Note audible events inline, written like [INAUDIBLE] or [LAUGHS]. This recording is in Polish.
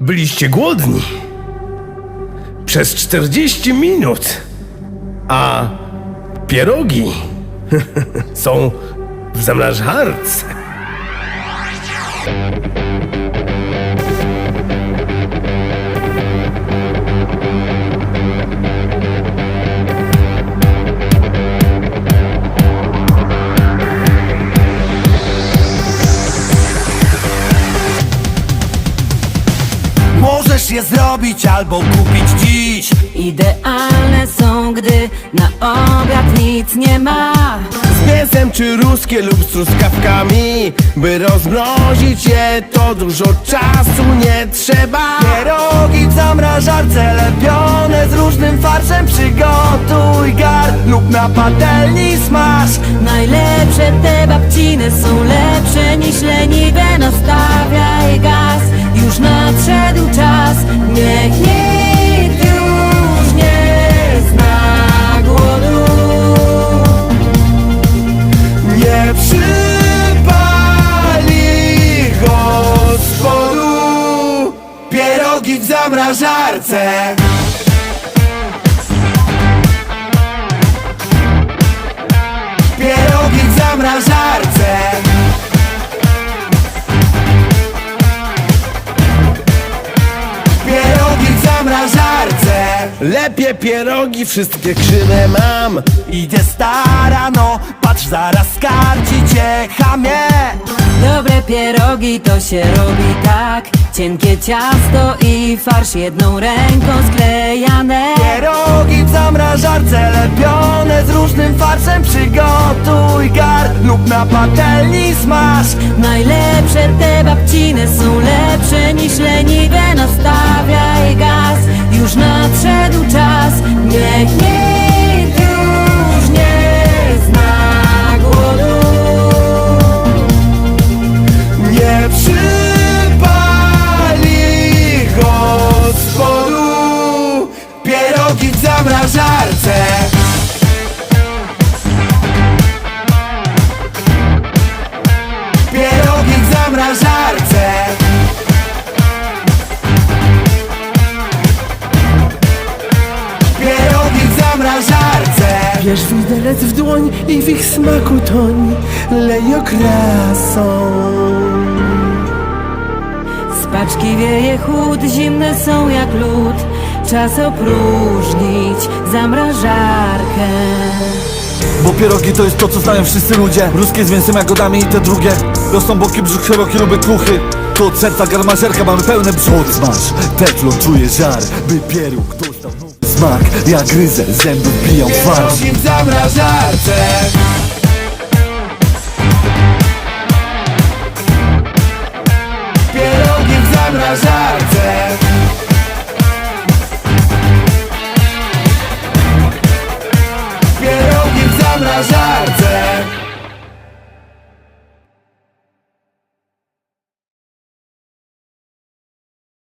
byliście głodni. Przez 40 minut. A pierogi [LAUGHS] są w zamrażarce. Je zrobić albo kupić dziś. Idealne są, gdy na obiad nic nie ma. Z mięsem czy ruskie lub z truskawkami By rozmrozić je to dużo czasu nie trzeba. Pierogi w zamrażarce lepione z różnym farszem Przygotuj gar lub na patelni smaż. Najlepsze te babciny są lepsze niż leniwe. Nastawiaj zamrażarce Pierogi w zamrażarce Pierogi w zamrażarce Lepiej pierogi, wszystkie krzywe mam. Idzie stara, no patrz zaraz skarci cię chamie Dobre pierogi to się robi tak. Cienkie ciasto i farsz jedną ręką sklejane. Pierogi w zamrażarce lepione z różnym farszem Przygotuj gar lub na patelni smaż. Najlepsze te babciny są lepsze niż leniwe. Nastawiaj gaz, już nadszedł czas. Niech nikt Pierogi w zamrażarce. Pierogi w zamrażarce. Pierogi w zamrażarce. Bierz widelec w dłoń i w ich smaku toń. Lej okrasą. Z paczki wieje chłód, zimne są jak lód Czas opróżnić zamrażarkę. Bo pierogi to jest to, co znają wszyscy ludzie. Ruskie z mięsem, jagodami i te drugie. Rosną boki, brzuch szeroki, lubię kruchy Tu od serca garmażerka, mamy pełne brzuch. Smaż, teflon, czuję żar By pieróg dostał smak. Ja gryzę, zęby biją farsz Pierogi w zamrażarce